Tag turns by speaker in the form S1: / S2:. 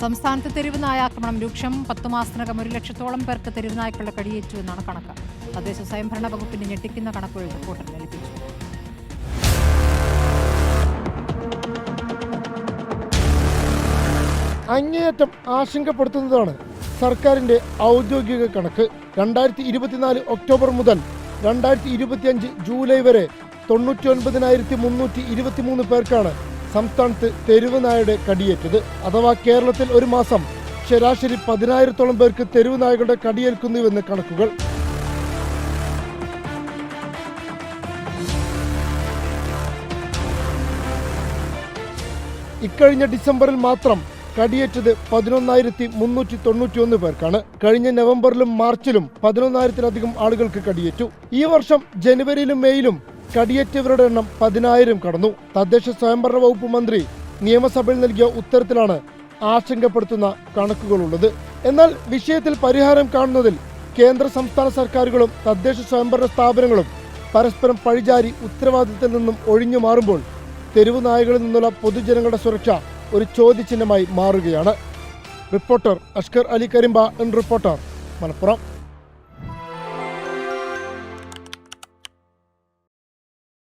S1: സംസ്ഥാനത്ത് തെരുവ് നായ ആക്രമണം രൂക്ഷം. പത്തു മാസത്തിനകം ഒരു ലക്ഷത്തോളം പേർക്ക് തെരുവ് നായ്ക്കളുടെ കടിയേറ്റു എന്നാണ് കണക്ക്. തദ്ദേശ സ്വയംഭരണ വകുപ്പിന്റെ ഞെട്ടിക്കുന്ന കണക്കുകൾ റിപ്പോർട്ടിൽ ലഭിച്ചു.
S2: അങ്ങേയറ്റം ആശങ്കപ്പെടുത്തുന്നതാണ് സർക്കാരിന്റെ ഔദ്യോഗിക കണക്ക്. രണ്ടായിരത്തി ഇരുപത്തിനാല് ഒക്ടോബർ മുതൽ രണ്ടായിരത്തി ഇരുപത്തിയഞ്ച് ജൂലൈ വരെ തൊണ്ണൂറ്റി ഒൻപതിനായിരത്തി മുന്നൂറ്റി ഇരുപത്തിമൂന്ന് പേർക്കാണ് സംസ്ഥാനത്ത് തെരുവ് നായയുടെ കടിയേറ്റത്. അഥവാ കേരളത്തിൽ ഒരു മാസം ശരാശരി പതിനായിരത്തോളം പേർക്ക് തെരുവ് നായകളുടെ കടിയേൽക്കുന്നുവെന്ന് കണക്കുകൾ. ഇക്കഴിഞ്ഞ ഡിസംബറിൽ മാത്രം കടിയേറ്റത് പതിനൊന്നായിരത്തി മുന്നൂറ്റി തൊണ്ണൂറ്റി ഒന്ന് പേർക്കാണ്. കഴിഞ്ഞ നവംബറിലും മാർച്ചിലും പതിനൊന്നായിരത്തിലധികം ആളുകൾക്ക് കടിയേറ്റു. ഈ വർഷം ജനുവരിയിലും മെയ്യിലും കടിയേറ്റവരുടെ എണ്ണം പതിനായിരം കടന്നു. തദ്ദേശ സ്വയംഭരണ വകുപ്പ് മന്ത്രി നിയമസഭയിൽ നൽകിയ ഉത്തരത്തിലാണ് ആശങ്കപ്പെടുത്തുന്ന കണക്കുകളുള്ളത്. എന്നാൽ വിഷയത്തിൽ പരിഹാരം കാണുന്നതിൽ കേന്ദ്ര സംസ്ഥാന സർക്കാരുകളും തദ്ദേശ സ്വയംഭരണ സ്ഥാപനങ്ങളും പരസ്പരം പഴിചാരി ഉത്തരവാദിത്തത്തിൽ നിന്നും ഒഴിഞ്ഞു മാറുമ്പോൾ തെരുവ് നായകളിൽ നിന്നുള്ള പൊതുജനങ്ങളുടെ സുരക്ഷ ഒരു ചോദ്യചിഹ്നമായി മാറുകയാണ്. Reporter Ashkar Ali Karimba N reporter Malappuram.